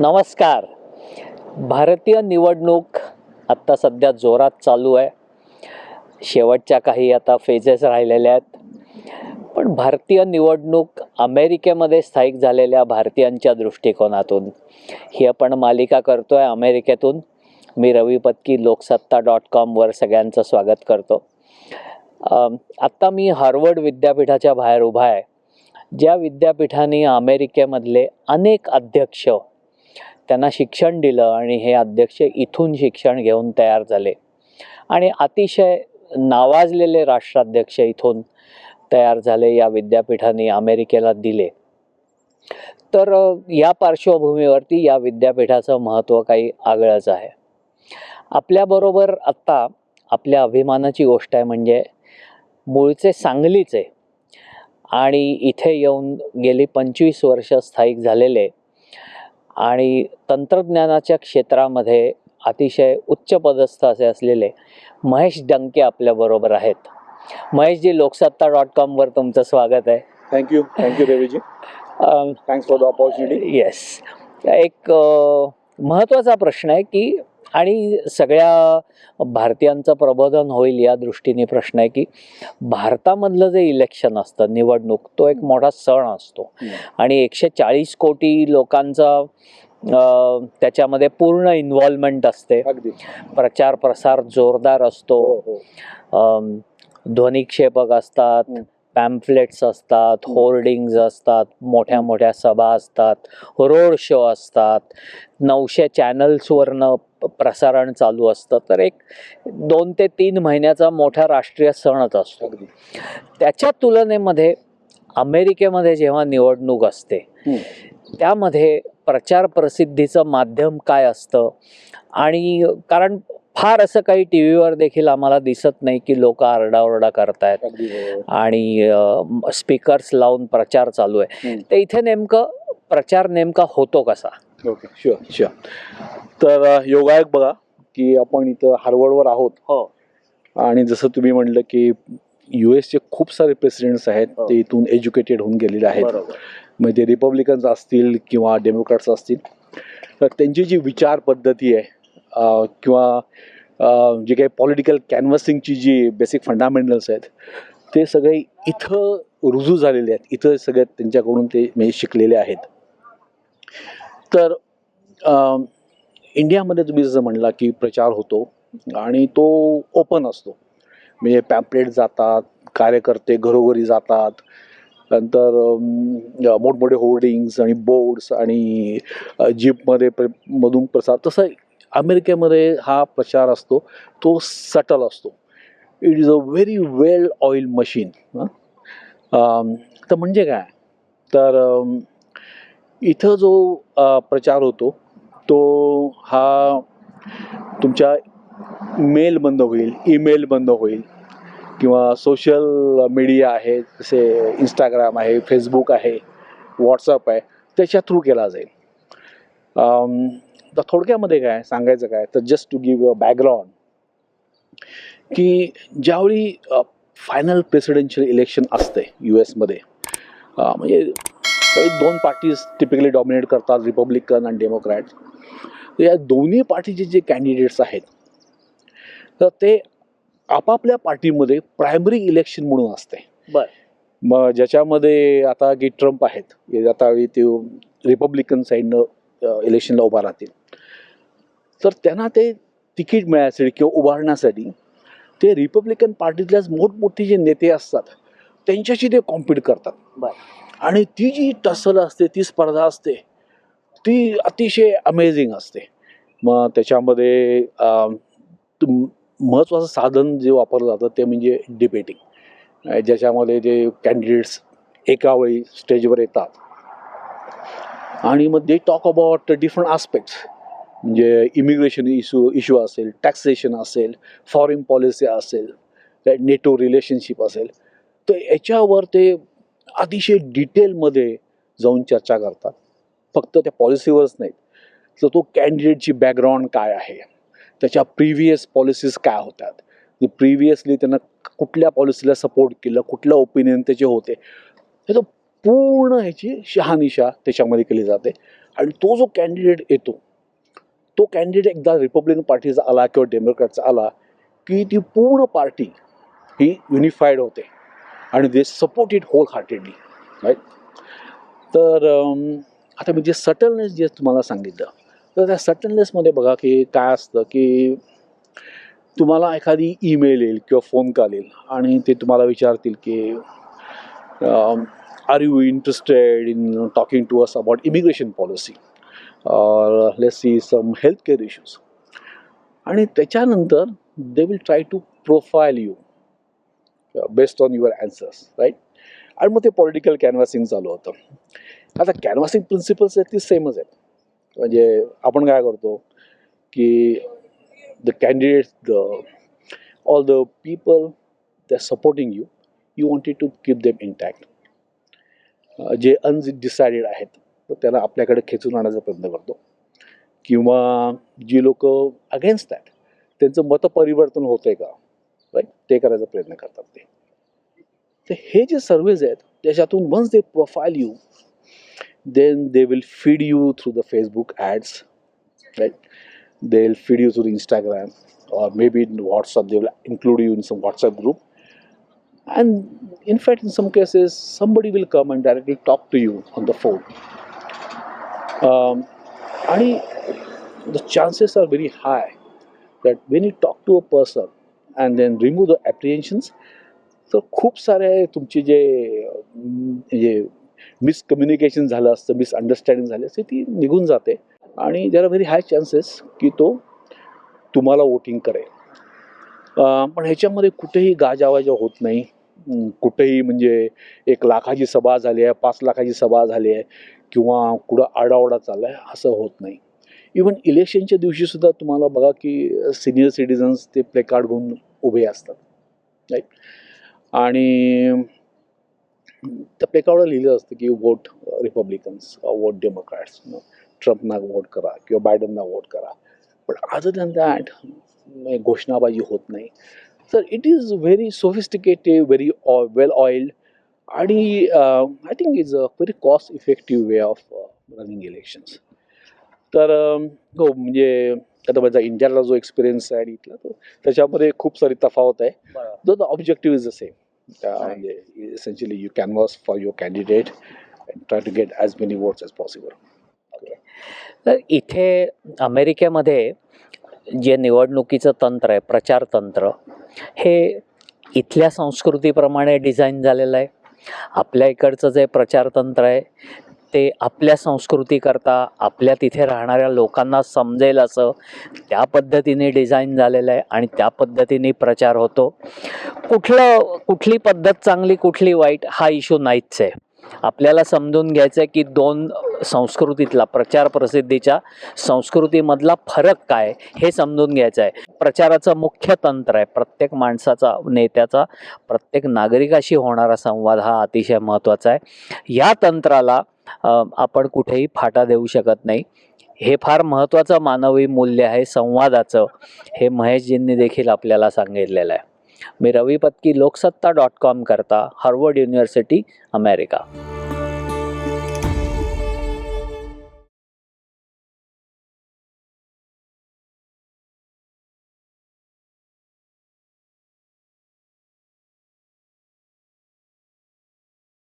नमस्कार. भारतीय निवडणूक आत्ता सध्या जोरात चालू आहे. शेवटच्या काही आता फेजेस राहिलेल्या आहेत. पण भारतीय निवडणूक अमेरिकेमध्ये स्थायिक झालेल्या भारतीयांच्या दृष्टिकोनातून ही आपण मालिका करतो आहे अमेरिकेतून. मी रवी पत्की लोकसत्ता डॉट कॉमवर सगळ्यांचं स्वागत करतो. आत्ता मी हार्वर्ड विद्यापीठाच्या बाहेर उभा आहे. ज्या विद्यापीठाने अमेरिकेमधले अनेक अध्यक्ष त्यांना शिक्षण दिलं आणि हे अध्यक्ष इथून शिक्षण घेऊन तयार झाले. आणि अतिशय नावाजलेले राष्ट्राध्यक्ष इथून तयार झाले या विद्यापीठाने अमेरिकेला दिले. तर या पार्श्वभूमीवरती या विद्यापीठाचं महत्त्व काही आगळंच आहे. आपल्याबरोबर आत्ता आपल्या अभिमानाची गोष्ट आहे म्हणजे मूळचे सांगलीचे आणि इथे येऊन गेली पंचवीस वर्ष स्थायिक झालेले आणि तंत्रज्ञानाच्या क्षेत्रामध्ये अतिशय उच्च पदस्थ असे असलेले महेश डंके आपल्याबरोबर आहेत. महेशजी लोकसत्ता डॉट कॉमवर तुमचं स्वागत आहे. Thank you thank you Deviji. Thanks for the opportunity yes एक महत्त्वाचा प्रश्न आहे की आणि सगळ्या भारतीयांचं प्रबोधन होईल या दृष्टीने प्रश्न आहे की भारतामधलं जे इलेक्शन असतं निवडणूक तो एक मोठा सण असतो. आणि एकशे चाळीस कोटी लोकांचा त्याच्यामध्ये पूर्ण इन्व्हॉल्वमेंट असते. प्रचार प्रसार जोरदार असतो. हो हो. ध्वनिक्षेपक असतात. पॅम्फलेट्स असतात. होर्डिंग्ज असतात मोठ्या मोठ्या सभा असतात रोड शो असतात नऊशे चॅनल्सवरनं प्रसारण चालू असतं तर एक दोन ते तीन महिन्याचा मोठा राष्ट्रीय सणच असतो अगदी त्याच्या तुलनेमध्ये अमेरिकेमध्ये जेव्हा निवडणूक असते. त्यामध्ये प्रचार प्रसिद्धीचं माध्यम काय असतं आणि कारण फार असं काही टी व्हीवर देखील आम्हाला दिसत नाही की लोक आरडाओरडा करतायत. आणि स्पीकर्स लावून प्रचार चालू आहे. तर इथे नेमकं प्रचार नेमका होतो कसा? ओके शुअर शुअर तर अ, योगायोग बघा की आपण इथं हार्वर्डवर आहोत. हो. आणि जसं तुम्ही म्हणलं की यू एसचे खूप सारे प्रेसिडेंट्स आहेत हो. ते इथून एज्युकेटेड होऊन गेलेले आहेत. म्हणजे रिपब्लिकन्स असतील किंवा डेमोक्रॅट्स असतील. तर त्यांची जी विचार पद्धती आहे किंवा जे काही पॉलिटिकल कॅनव्हसिंगची जी बेसिक फंडामेंटल्स आहेत ते सगळे इथं रुजू झालेले आहेत. इथं सगळ्यात त्यांच्याकडून ते म्हणजे शिकलेले आहेत. तर इंडियामध्ये तुम्ही जसं म्हणला की प्रचार होतो आणि तो ओपन असतो. म्हणजे पॅम्पलेट जातात कार्यकर्ते घरोघरी जातात. नंतर मोठमोठे होर्डिंग्स आणि बोर्ड्स आणि जीपमध्ये प्र मधून प्रसार तसं अमेरिकेमध्ये हा प्रचार असतो तो सटल असतो. It is a very well oil machine तर म्हणजे काय? तर इथं जो प्रचार होतो तो हा तुमच्या मेल बंद होईल ईमेल बंद होईल किंवा सोशल मीडिया आहे जसे इंस्टाग्राम आहे फेसबुक आहे व्हॉट्सअप आहे त्याच्या थ्रू केला जाईल. तर थोडक्यामध्ये काय सांगायचं काय? तर just to give a background की ज्यावेळी फायनल प्रेसिडेन्शियल इलेक्शन असते यू एसमध्ये म्हणजे काही दोन पार्टीज टिपिकली डॉमिनेट करतात रिपब्लिकन आणि डेमोक्रॅट या दोन्ही पार्टीचे जे कॅन्डिडेट्स आहेत तर ते आपापल्या पार्टीमध्ये प्रायमरी इलेक्शन म्हणून असते. बर. मग ज्याच्यामध्ये आता की ट्रम्प आहेत आता ते रिपब्लिकन साईडनं इलेक्शनला उभा राहतील. तर त्यांना ते तिकीट मिळायसाठी किंवा उभारण्यासाठी ते रिपब्लिकन पार्टीतल्याच मोठमोठे जे नेते असतात त्यांच्याशी ते कॉम्पिट करतात. बर. आणि ती जी टसल असते ती स्पर्धा असते ती अतिशय अमेझिंग असते. मग त्याच्यामध्ये महत्त्वाचं साधन जे वापरलं जातं ते म्हणजे डिबेटिंग ज्याच्यामध्ये जे कॅन्डिडेट्स एका वेळी स्टेजवर येतात. आणि मग they talk about different aspects म्हणजे इमिग्रेशन इश्यू इश्यू असेल टॅक्सेशन असेल फॉरेन पॉलिसी असेल नेटो रिलेशनशिप असेल तर याच्यावर ते अतिशय डिटेलमध्ये जाऊन चर्चा करतात. फक्त त्या पॉलिसीवरच नाहीत. तर तो कॅन्डिडेटची बॅकग्राऊंड काय आहे? त्याच्या प्रिव्हियस पॉलिसीज काय होतात प्रिव्हियसली त्यांना कुठल्या पॉलिसीला सपोर्ट केलं कुठलं ओपिनियन त्याचे होते? त्याचं पूर्ण ह्याची शहानिशा त्याच्यामध्ये केली जाते. आणि तो जो कॅन्डिडेट येतो तो कॅन्डिडेट एकदा रिपब्लिकन पार्टीचा आला किंवा डेमोक्रॅटचा आला की ती पूर्ण पार्टी ही युनिफाईड होते आणि they support it whole heartedly right तर आता मी जे सटलनेस जे तुम्हाला सांगितलं तर त्या सटलनेसमध्ये बघा की काय असतं की तुम्हाला एखादी ईमेल येईल किंवा फोन कॉल येईल आणि ते तुम्हाला विचारतील की are you interested in talking to us about immigration policy let see some health care issues आणि त्याच्यानंतर they will try to profile you based on your answers right आणि मग ते पॉलिटिकल कॅनव्हासिंग चालू होतं. आता कॅनव्हासिंग प्रिन्सिपल्स आहेत ती सेमच आहेत. म्हणजे आपण काय करतो की the candidates the all the people they supporting you you wanted to keep them intact जे अनडिसायडेड आहेत तर त्याला आपल्याकडे खेचून आणायचा प्रयत्न करतो. किंवा जी लोक अगेन्स्ट दॅट त्यांचं मतपरिवर्तन होतं आहे का? राईट ते करायचा प्रयत्न करतात ते. तर हे जे सर्वेज आहेत त्याच्यातून once they profile you then they will feed you through the Facebook ads right they will feed you through Instagram or maybe in WhatsApp, they will include you in some WhatsApp group. And in fact, in some cases, somebody will come and directly talk to you on the phone. Um, आणि the chances are very high that when you talk to a person and then remove the apprehensions, तर खूप सारे तुमचे जे जे miscommunication झालं असतं misunderstanding झाली असते ती निघून जाते. आणि there are very high chances की तो तुम्हाला वोटिंग करेल. पण ह्याच्यामध्ये कुठेही गाजावाजा होत नाही. कुठेही म्हणजे एक लाखाची सभा झाली आहे पाच लाखाची सभा झाली आहे. किंवा कुठं आडाओडा चालला आहे असं होत नाही. इवन इलेक्शनच्या दिवशीसुद्धा तुम्हाला बघा की सिनियर सिटिझन्स ते प्लेकार्ड घेऊन उभे असतात. राईट आणि त्या प्लेकार्डवर लिहिलं असतं की वोट रिपब्लिकन्स वोट डेमोक्रॅट्स ट्रम्पना वोट करा किंवा बायडनना वोट करा. पण अदर दॅन दॅट घोषणाबाजी होत नाही. तर it is very sophisticated very of well oiled आणि I think is a very cost effective way of running elections तर हो म्हणजे आता माझा इंडियाला जो एक्सपिरियन्स आहे आणि इथला तो त्याच्यामध्ये खूप सारी तफावत आहे. जो the objective is the same म्हणजे essentially you canvass for your candidate and try to get as many votes as possible तर इथे अमेरिकेमध्ये जे निवडणुकीचं तंत्र आहे प्रचार तंत्र हे इथल्या संस्कृतीप्रमाणे डिझाईन झालेलं आहे? आपल्या इकडचं जे प्रचार तंत्र आहे ते आपल्या संस्कृतीकरता आपल्या तिथे राहणाऱ्या लोकांना समजेल असं त्या पद्धतीने डिझाईन झालेलं आहे आणि त्या पद्धतीने प्रचार होतो. कुठलं कुठली पद्धत चांगली कुठली वाईट हा इश्यू नाहीच आहे. आपल्याला समजून घ्यायचं आहे की दोन संस्कृतीतला प्रचार प्रसिद्धीच्या संस्कृतीमधला फरक काय हे समजून घ्यायचं आहे. प्रचाराचं मुख्य तंत्र आहे. प्रत्येक माणसाचा नेत्याचा प्रत्येक नागरिकाशी होणारा संवाद हा अतिशय महत्त्वाचा आहे. या तंत्राला आपण कुठेही फाटा देऊ शकत नाही. हे फार महत्त्वाचं मानवी मूल्य आहे संवादाचं. हे महेशजींनी देखील आपल्याला सांगितलेलं आहे. मी रवी पत्की लोकसत्ता डॉट कॉम करता हार्वर्ड युनिव्हर्सिटी अमेरिका.